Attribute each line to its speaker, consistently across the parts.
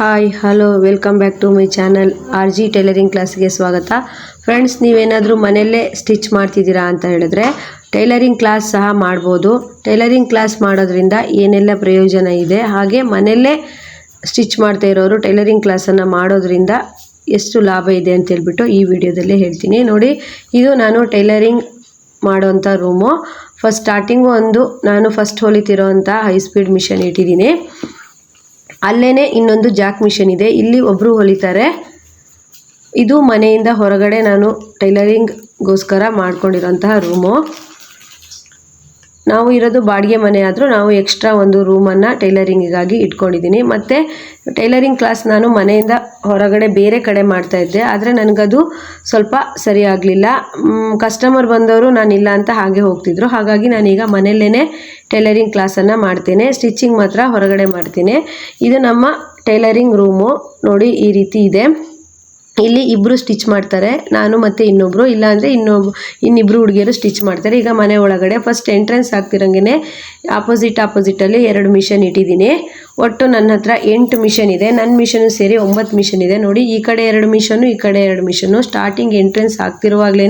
Speaker 1: Hi hello welcome back to my channel R G tailoring ಕ್ಲಾಸ್ಗೆ ಸ್ವಾಗತ. Friends ನೀವೇನಾದರೂ ಮನೆಯಲ್ಲೇ ಸ್ಟಿಚ್ ಮಾಡ್ತಿದ್ದೀರಾ ಅಂತ ಹೇಳಿದ್ರೆ ಟೈಲರಿಂಗ್ ಕ್ಲಾಸ್ ಸಹ ಮಾಡ್ಬೋದು. ಟೈಲರಿಂಗ್ ಕ್ಲಾಸ್ ಮಾಡೋದ್ರಿಂದ ಏನೆಲ್ಲ ಪ್ರಯೋಜನ ಇದೆ? ಹಾಗೆ ಮನೆಯಲ್ಲೇ ಸ್ಟಿಚ್ ಮಾಡ್ತಾ ಇರೋರು ಟೈಲರಿಂಗ್ ಕ್ಲಾಸನ್ನು ಮಾಡೋದ್ರಿಂದ ಎಷ್ಟು ಲಾಭ ಇದೆ ಅಂತ ಹೇಳ್ಬಿಟ್ಟು ಈ ವಿಡಿಯೋದಲ್ಲಿ ಹೇಳ್ತೀನಿ. ನೋಡಿ, ಇದು ನಾನು ಟೈಲರಿಂಗ್ ಮಾಡೋವಂಥ ರೂಮು ಫಸ್ಟ್ ಸ್ಟಾರ್ಟಿಂಗು ಒಂದು, ನಾನು ಫಸ್ಟ್ ಹೊಲಿತಿರೋಂಥ ಹೈ ಸ್ಪೀಡ್ ಮಿಷನ್ ಇಟ್ಟಿದ್ದೀನಿ. ಅಲ್ಲೇನೆ ಇನ್ನೊಂದು ಜಾಕ್ ಮಿಷನ್ ಇದೆ. ಇಲ್ಲಿ ಒಬ್ಬರು ಹೊಲಿತಾರೆ. ಇದು ಮನೆಯಿಂದ ಹೊರಗಡೆ ನಾನು ಟೈಲರಿಂಗ್ಗೋಸ್ಕರ ಮಾಡ್ಕೊಂಡಿರೋಂತಹ ರೂಮು. ನಾವು ಇರೋದು ಬಾಡಿಗೆ ಮನೆ ಆದರೂ ನಾವು ಎಕ್ಸ್ಟ್ರಾ ಒಂದು ರೂಮನ್ನು ಟೈಲರಿಂಗಿಗಾಗಿ ಇಟ್ಕೊಂಡಿದ್ದೀನಿ. ಮತ್ತು ಟೈಲರಿಂಗ್ ಕ್ಲಾಸ್ ನಾನು ಮನೆಯಿಂದ ಹೊರಗಡೆ ಬೇರೆ ಕಡೆ ಮಾಡ್ತಾ ಇದ್ದೆ. ಆದರೆ ನನಗದು ಸ್ವಲ್ಪ ಸರಿ ಆಗಲಿಲ್ಲ. ಕಸ್ಟಮರ್ ಬಂದವರು ನಾನು ಇಲ್ಲ ಅಂತ ಹಾಗೆ ಹೋಗ್ತಿದ್ರು. ಹಾಗಾಗಿ ನಾನೀಗ ಮನೆಯಲ್ಲೇ ಟೈಲರಿಂಗ್ ಕ್ಲಾಸನ್ನು ಮಾಡ್ತೇನೆ. ಸ್ಟಿಚಿಂಗ್ ಮಾತ್ರ ಹೊರಗಡೆ ಮಾಡ್ತೀನಿ. ಇದು ನಮ್ಮ ಟೈಲರಿಂಗ್ ರೂಮು ನೋಡಿ ಈ ರೀತಿ ಇದೆ. ಇಲ್ಲಿ ಇಬ್ಬರು ಸ್ಟಿಚ್ ಮಾಡ್ತಾರೆ. ನಾನು ಮತ್ತು ಇನ್ನೊಬ್ಬರು ಇಲ್ಲಾಂದರೆ ಇನ್ನೊಬ್ಬ ಇನ್ನಿಬ್ಬರು ಹುಡುಗಿಯರು ಸ್ಟಿಚ್ ಮಾಡ್ತಾರೆ. ಈಗ ಮನೆ ಒಳಗಡೆ ಫಸ್ಟ್ ಎಂಟ್ರೆನ್ಸ್ ಆಗ್ತಿರಂಗೆ ಆಪೋಸಿಟ್ ಆಪೋಸಿಟಲ್ಲಿ ಎರಡು ಮಿಷನ್ ಇಟ್ಟಿದ್ದೀನಿ. ಒಟ್ಟು ನನ್ನ ಹತ್ರ ಎಂಟು ಮಿಷನ್ ಇದೆ. ನನ್ನ ಮಿಷನು ಸೇರಿ ಒಂಬತ್ತು ಮಿಷನ್ ಇದೆ. ನೋಡಿ, ಈ ಕಡೆ ಎರಡು ಮಿಷನು ಈ ಕಡೆ ಎರಡು ಮಿಷನ್ನು ಸ್ಟಾರ್ಟಿಂಗ್ ಎಂಟ್ರೆನ್ಸ್ ಆಗ್ತಿರುವಾಗಲೇ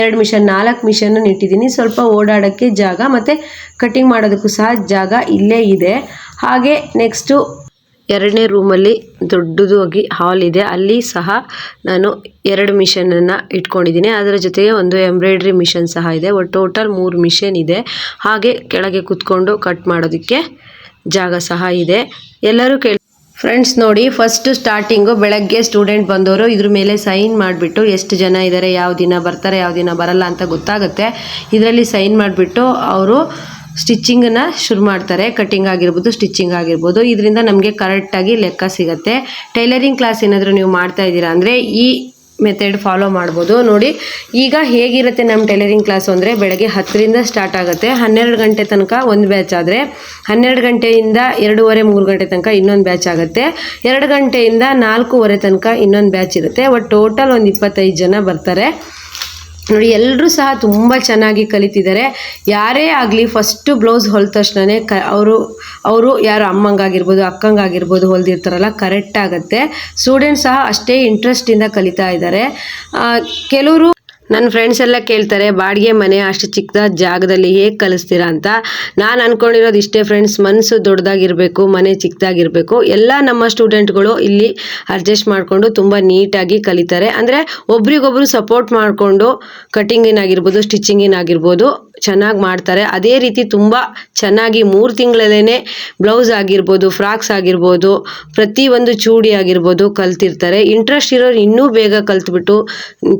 Speaker 1: ಎರಡು ಮಿಷನ್ ನಾಲ್ಕು ಮಿಷನ್ನು ಇಟ್ಟಿದ್ದೀನಿ ಸ್ವಲ್ಪ ಓಡಾಡೋಕ್ಕೆ ಜಾಗ ಮತ್ತು ಕಟಿಂಗ್ ಮಾಡೋದಕ್ಕೂ ಸಹ ಜಾಗ ಇಲ್ಲೇ ಇದೆ. ಹಾಗೆ ನೆಕ್ಸ್ಟು ಎರಡನೇ ರೂಮಲ್ಲಿ ದೊಡ್ಡದಾಗಿ ಹಾಲ್ ಇದೆ. ಅಲ್ಲಿ ಸಹ ನಾನು ಎರಡು ಮಿಷನನ್ನು ಇಟ್ಕೊಂಡಿದ್ದೀನಿ. ಅದರ ಜೊತೆಗೆ ಒಂದು ಎಂಬ್ರಾಯ್ಡ್ರಿ ಮಿಷನ್ ಸಹ ಇದೆ. ಒಟ್ಟು ಟೋಟಲ್ ಮೂರು ಮಿಷನ್ ಇದೆ. ಹಾಗೆ ಕೆಳಗೆ ಕುತ್ಕೊಂಡು ಕಟ್ ಮಾಡೋದಕ್ಕೆ ಜಾಗ ಸಹ ಇದೆ. ಎಲ್ಲರೂ ಕೇಳಿ ಫ್ರೆಂಡ್ಸ್ ನೋಡಿ, ಫಸ್ಟ್ ಸ್ಟಾರ್ಟಿಂಗು ಬೆಳಗ್ಗೆ ಸ್ಟೂಡೆಂಟ್ ಬಂದವರು ಇದ್ರ ಮೇಲೆ ಸೈನ್ ಮಾಡಿಬಿಟ್ಟು ಎಷ್ಟು ಜನ ಇದ್ದಾರೆ ಯಾವ ದಿನ ಬರ್ತಾರೆ, ಯಾವ ದಿನ ಬರಲ್ಲ ಅಂತ ಗೊತ್ತಾಗುತ್ತೆ. ಇದರಲ್ಲಿ ಸೈನ್ ಮಾಡಿಬಿಟ್ಟು ಅವರು ಸ್ಟಿಚ್ಚಿಂಗನ್ನು ಶುರು ಮಾಡ್ತಾರೆ. ಕಟ್ಟಿಂಗ್ ಆಗಿರ್ಬೋದು, ಸ್ಟಿಚ್ಚಿಂಗ್ ಆಗಿರ್ಬೋದು. ಇದರಿಂದ ನಮಗೆ ಕರೆಕ್ಟಾಗಿ ಲೆಕ್ಕ ಸಿಗುತ್ತೆ. ಟೈಲರಿಂಗ್ ಕ್ಲಾಸ್ ಏನಾದರೂ ನೀವು ಮಾಡ್ತಾ ಇದ್ದೀರಾ ಅಂದರೆ ಈ ಮೆಥಡ್ ಫಾಲೋ ಮಾಡ್ಬೋದು. ನೋಡಿ, ಈಗ ಹೇಗಿರುತ್ತೆ ನಮ್ಮ ಟೈಲರಿಂಗ್ ಕ್ಲಾಸು ಅಂದರೆ ಬೆಳಗ್ಗೆ ಹತ್ತರಿಂದ ಸ್ಟಾರ್ಟ್ ಆಗುತ್ತೆ. ಹನ್ನೆರಡು ಗಂಟೆ ತನಕ ಒಂದು ಬ್ಯಾಚ್ ಆದರೆ, ಹನ್ನೆರಡು ಗಂಟೆಯಿಂದ ಎರಡೂವರೆ, ಮೂರು ಗಂಟೆ ತನಕ ಇನ್ನೊಂದು ಬ್ಯಾಚ್ ಆಗುತ್ತೆ. ಎರಡು ಗಂಟೆಯಿಂದ ನಾಲ್ಕೂವರೆ ತನಕ ಇನ್ನೊಂದು ಬ್ಯಾಚ್ ಇರುತ್ತೆ. ಒಟ್ಟು ಟೋಟಲ್ ಒಂದು ಇಪ್ಪತ್ತೈದು ಜನ ಬರ್ತಾರೆ. ನೋಡಿ ಎಲ್ಲರೂ ಸಹ ತುಂಬ ಚೆನ್ನಾಗಿ ಕಲಿತಿದ್ದಾರೆ. ಯಾರೇ ಆಗಲಿ ಫಸ್ಟು ಬ್ಲೌಸ್ ಹೊಲ್ದ ತಕ್ಷಣವೇ ಕ, ಅವರು ಅವರು ಯಾರು ಅಮ್ಮಂಗಾಗಿರ್ಬೋದು, ಅಕ್ಕಂಗಾಗಿರ್ಬೋದು ಹೊಲ್ದಿರ್ತಾರಲ್ಲ ಕರೆಕ್ಟ್ ಆಗುತ್ತೆ. ಸ್ಟೂಡೆಂಟ್ಸ್ ಸಹ ಅಷ್ಟೇ ಇಂಟ್ರೆಸ್ಟಿಂದ ಕಲಿತಾ ಇದ್ದಾರೆ. ಕೆಲವರು ನನ್ನ ಫ್ರೆಂಡ್ಸ್ ಎಲ್ಲ ಕೇಳ್ತಾರೆ, ಬಾಡಿಗೆ ಮನೆ ಅಷ್ಟು ಚಿಕ್ಕದ ಜಾಗದಲ್ಲಿ ಹೇಗೆ ಕಲಿಸ್ತೀರಾ ಅಂತ? ನಾನು ಅಂದ್ಕೊಂಡಿರೋದು ಇಷ್ಟೇ ಫ್ರೆಂಡ್ಸ್ ಮನಸ್ಸು ದೊಡ್ಡದಾಗಿರಬೇಕು, ಮನೆ ಚಿಕ್ಕದಾಗಿರಬೇಕು. ಎಲ್ಲ ನಮ್ಮ ಸ್ಟೂಡೆಂಟ್ಗಳು ಇಲ್ಲಿ ಅಡ್ಜಸ್ಟ್ ಮಾಡಿಕೊಂಡು ತುಂಬ ನೀಟಾಗಿ ಕಲಿತಾರೆ. ಅಂದರೆ ಒಬ್ರಿಗೊಬ್ರು ಸಪೋರ್ಟ್ ಮಾಡಿಕೊಂಡು ಕಟಿಂಗಿನಾಗಿರ್ಬೋದು ಸ್ಟಿಚಿಂಗಿನಾಗಿರ್ಬೋದು ಚೆನ್ನಾಗಿ ಮಾಡ್ತಾರೆ. ಅದೇ ರೀತಿ ತುಂಬ ಚೆನ್ನಾಗಿ ಮೂರು ತಿಂಗಳಲ್ಲೇ ಬ್ಲೌಸ್ ಆಗಿರ್ಬೋದು, ಫ್ರಾಕ್ಸ್ ಆಗಿರ್ಬೋದು ಒಂದು ಚೂಡಿ ಆಗಿರ್ಬೋದು ಕಲ್ತಿರ್ತಾರೆ. ಇಂಟ್ರೆಸ್ಟ್ ಇರೋರು ಇನ್ನೂ ಬೇಗ ಕಲ್ತ್ಬಿಟ್ಟು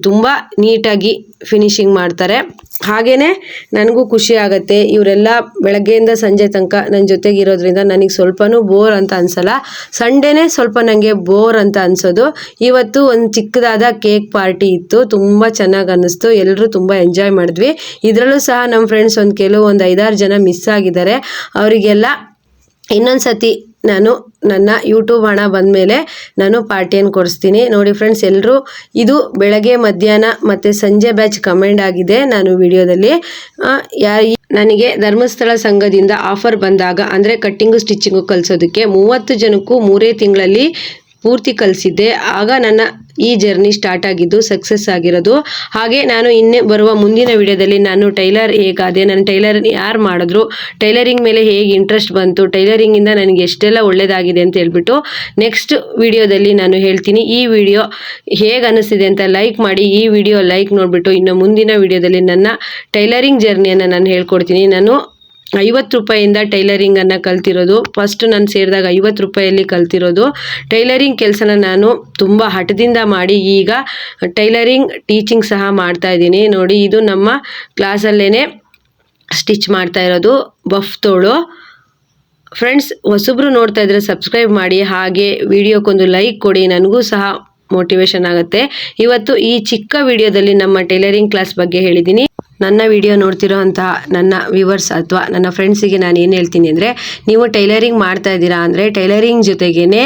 Speaker 1: ತುಂಬ ನೀಟಾಗಿ ಫಿನಿಶಿಂಗ್ ಮಾಡ್ತಾರೆ. ಹಾಗೆಯೇ ನನಗೂ ಖುಷಿ ಆಗುತ್ತೆ. ಇವರೆಲ್ಲ ಬೆಳಗ್ಗೆಯಿಂದ ಸಂಜೆ ತನಕ ನನ್ನ ಜೊತೆಗೆ ಇರೋದ್ರಿಂದ ನನಗೆ ಸ್ವಲ್ಪನೂ ಬೋರ್ ಅಂತ ಅನ್ಸಲ್ಲ. ಸಂಡೇನೇ ಸ್ವಲ್ಪ ನನಗೆ ಬೋರ್ ಅಂತ ಅನ್ಸೋದು. ಇವತ್ತು ಒಂದು ಚಿಕ್ಕದಾದ ಕೇಕ್ ಪಾರ್ಟಿ ಇತ್ತು. ತುಂಬ ಚೆನ್ನಾಗಿ ಅನ್ನಿಸ್ತು. ಎಲ್ಲರೂ ತುಂಬ ಎಂಜಾಯ್ ಮಾಡಿದ್ವಿ. ಇದರಲ್ಲೂ ಸಹ ನಮ್ಮ ಫ್ರೆಂಡ್ಸ್ ಒಂದು ಕೆಲವು ಒಂದು ಐದಾರು ಜನ ಮಿಸ್ ಆಗಿದ್ದಾರೆ. ಅವರಿಗೆಲ್ಲ ಇನ್ನೊಂದು ಸತಿ ನಾನು ನನ್ನ ಯೂಟ್ಯೂಬ್ ಹಣ ಬಂದ ಮೇಲೆ ನಾನು ಪಾರ್ಟಿಯನ್ನು ಕೊಡಿಸ್ತೀನಿ. ನೋಡಿ ಫ್ರೆಂಡ್ಸ್ ಎಲ್ಲರೂ ಇದು ಬೆಳಗ್ಗೆ, ಮಧ್ಯಾಹ್ನ ಮತ್ತು ಸಂಜೆ ಬ್ಯಾಚ್ ಕಮೆಂಡ್ ಆಗಿದೆ ನಾನು ವಿಡಿಯೋದಲ್ಲಿ. ಯಾ ನನಗೆ ಧರ್ಮಸ್ಥಳ ಸಂಘದಿಂದ ಆಫರ್ ಬಂದಾಗ, ಅಂದರೆ ಕಟ್ಟಿಂಗು ಸ್ಟಿಚ್ಚಿಂಗು ಕಲಿಸೋದಕ್ಕೆ ಮೂವತ್ತು ಜನಕ್ಕೂ ಮೂರೇ ತಿಂಗಳಲ್ಲಿ ಪೂರ್ತಿ ಕಲಿಸಿದ್ದೆ. ಆಗ ನನ್ನ ಈ ಜರ್ನಿ ಸ್ಟಾರ್ಟ್ ಆಗಿದ್ದು ಸಕ್ಸಸ್ ಆಗಿರೋದು. ಹಾಗೆ ನಾನು ಇನ್ನೇ ಬರುವ ಮುಂದಿನ ವಿಡಿಯೋದಲ್ಲಿ ನಾನು ಟೈಲರ್ ಹೇಗಾದೆ, ನನ್ನ ಟೈಲರ್ ಯಾರು ಮಾಡಿದ್ರು, ಟೈಲರಿಂಗ್ ಮೇಲೆ ಹೇಗೆ ಇಂಟ್ರೆಸ್ಟ್ ಬಂತು ಟೈಲರಿಂಗಿಂದ ನನಗೆ ಎಷ್ಟೆಲ್ಲ ಒಳ್ಳೆಯದಾಗಿದೆ ಅಂತ ಹೇಳ್ಬಿಟ್ಟು ನೆಕ್ಸ್ಟ್ ವಿಡಿಯೋದಲ್ಲಿ ನಾನು ಹೇಳ್ತೀನಿ. ಈ ವಿಡಿಯೋ ಹೇಗೆ ಅನ್ನಿಸ್ತಿದೆ ಅಂತ ಲೈಕ್ ಮಾಡಿ, ಈ ವಿಡಿಯೋ ಲೈಕ್ ನೋಡಿಬಿಟ್ಟು ಇನ್ನು ಮುಂದಿನ ವಿಡಿಯೋದಲ್ಲಿ ನನ್ನ ಟೈಲರಿಂಗ್ ಜರ್ನಿಯನ್ನು ನಾನು ಹೇಳ್ಕೊಡ್ತೀನಿ. ನಾನು ಐವತ್ತು ರೂಪಾಯಿಂದ ಟೈಲರಿಂಗನ್ನು ಕಲ್ತಿರೋದು. ಫಸ್ಟ್ ನಾನು ಸೇರಿದಾಗ ಐವತ್ತು ರೂಪಾಯಲ್ಲಿ ಕಲ್ತಿರೋದು. ಟೈಲರಿಂಗ್ ಕೆಲಸನ ನಾನು ತುಂಬ ಹಠದಿಂದ ಮಾಡಿ ಈಗ ಟೈಲರಿಂಗ್ ಟೀಚಿಂಗ್ ಸಹ ಮಾಡ್ತಾ ಇದ್ದೀನಿ. ನೋಡಿ, ಇದು ನಮ್ಮ ಕ್ಲಾಸಲ್ಲೇ ಸ್ಟಿಚ್ ಮಾಡ್ತಾ ಇರೋದು. ಬಫ್ ತೋಳು. ಫ್ರೆಂಡ್ಸ್ ಹೊಸಬ್ರು ನೋಡ್ತಾ ಇದ್ರೆ ಸಬ್ಸ್ಕ್ರೈಬ್ ಮಾಡಿ. ಹಾಗೆ ವಿಡಿಯೋಕ್ಕೊಂದು ಲೈಕ್ ಕೊಡಿ. ನನಗೂ ಸಹ ಮೋಟಿವೇಶನ್ ಆಗುತ್ತೆ. ಇವತ್ತು ಈ ಚಿಕ್ಕ ವಿಡಿಯೋದಲ್ಲಿ ನಮ್ಮ ಟೈಲರಿಂಗ್ ಕ್ಲಾಸ್ ಬಗ್ಗೆ ಹೇಳಿದ್ದೀನಿ. ನನ್ನ ವಿಡಿಯೋ ನೋಡ್ತಿರೋ ಅಂತಹ ನನ್ನ ವ್ಯೂವರ್ಸ್ ಅಥವಾ ನನ್ನ ಫ್ರೆಂಡ್ಸಿಗೆ ನಾನು ಏನು ಹೇಳ್ತೀನಿ ಅಂದರೆ, ನೀವು ಟೈಲರಿಂಗ್ ಮಾಡ್ತಾ ಇದ್ದೀರಾ ಅಂದರೆ ಟೈಲರಿಂಗ್ ಜೊತೆಗೇ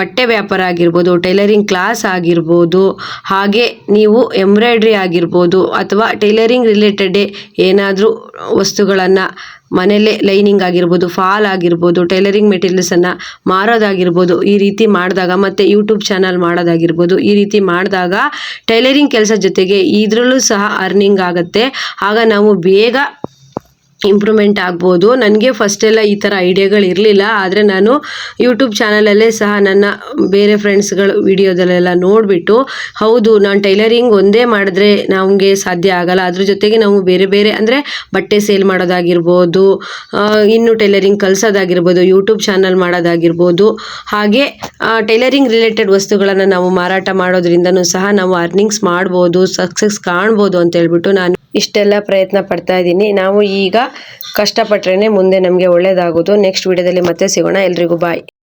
Speaker 1: ಬಟ್ಟೆ ವ್ಯಾಪಾರ ಆಗಿರ್ಬೋದು ಟೈಲರಿಂಗ್ ಕ್ಲಾಸ್ ಆಗಿರ್ಬೋದು, ಹಾಗೆ ನೀವು ಎಂಬ್ರಾಯ್ಡ್ರಿ ಆಗಿರ್ಬೋದು ಅಥವಾ ಟೈಲರಿಂಗ್ ರಿಲೇಟೆಡ್ ಏನಾದರೂ ವಸ್ತುಗಳನ್ನು ಮನೆಯಲ್ಲೇ ಲೈನಿಂಗ್ ಆಗಿರ್ಬೋದು, ಫಾಲ್ ಆಗಿರ್ಬೋದು, ಟೈಲರಿಂಗ್ ಮೆಟೀರಿಯಲ್ಸನ್ನು ಮಾರೋದಾಗಿರ್ಬೋದು, ಈ ರೀತಿ ಮಾಡಿದಾಗ ಮತ್ತು ಯೂಟ್ಯೂಬ್ ಚಾನಲ್ ಮಾಡೋದಾಗಿರ್ಬೋದು, ಈ ರೀತಿ ಮಾಡಿದಾಗ ಟೈಲರಿಂಗ್ ಕೆಲಸ ಜೊತೆಗೆ ಇದರಲ್ಲೂ ಸಹ ಅರ್ನಿಂಗ್ ಆಗುತ್ತೆ. ಆಗ ನಾವು ಬೇಗ ಇಂಪ್ರೂವ್ಮೆಂಟ್ ಆಗ್ಬೋದು. ನನಗೆ ಫಸ್ಟೆಲ್ಲ ಈ ಥರ ಐಡಿಯಾಗಳು ಇರಲಿಲ್ಲ. ಆದರೆ ನಾನು ಯೂಟ್ಯೂಬ್ ಚಾನಲಲ್ಲೇ ಸಹ ನನ್ನ ಬೇರೆ ಫ್ರೆಂಡ್ಸ್ಗಳು ವಿಡಿಯೋದಲ್ಲೆಲ್ಲ ನೋಡಿಬಿಟ್ಟು, ಹೌದು, ನಾನು ಟೈಲರಿಂಗ್ ಒಂದೇ ಮಾಡಿದ್ರೆ ನಮಗೆ ಸಾಧ್ಯ ಆಗಲ್ಲ. ಅದ್ರ ಜೊತೆಗೆ ನಾವು ಬೇರೆ ಬೇರೆ ಅಂದರೆ ಬಟ್ಟೆ ಸೇಲ್ ಮಾಡೋದಾಗಿರ್ಬೋದು ಇನ್ನು ಟೈಲರಿಂಗ್ ಕಲಿಸೋದಾಗಿರ್ಬೋದು ಯೂಟ್ಯೂಬ್ ಚಾನಲ್ ಮಾಡೋದಾಗಿರ್ಬೋದು. ಹಾಗೆ ಟೈಲರಿಂಗ್ ರಿಲೇಟೆಡ್ ವಸ್ತುಗಳನ್ನು ನಾವು ಮಾರಾಟ ಮಾಡೋದ್ರಿಂದನೂ ಸಹ ನಾವು ಅರ್ನಿಂಗ್ಸ್ ಮಾಡ್ಬೋದು ಸಕ್ಸಸ್ ಕಾಣ್ಬೋದು ಅಂತ ಹೇಳ್ಬಿಟ್ಟು ನಾನು ಇಷ್ಟೆಲ್ಲ ಪ್ರಯತ್ನ ಪಡ್ತಾ ಇದ್ದೀನಿ. ನಾವು ಈಗ ಕಷ್ಟಪಟ್ರೇ ಮುಂದೆ ನಮಗೆ ಒಳ್ಳೇದಾಗೋದು. ನೆಕ್ಸ್ಟ್ ವಿಡಿಯೋದಲ್ಲಿ ಮತ್ತೆ ಸಿಗೋಣ. ಎಲ್ರಿಗೂ ಬಾಯ್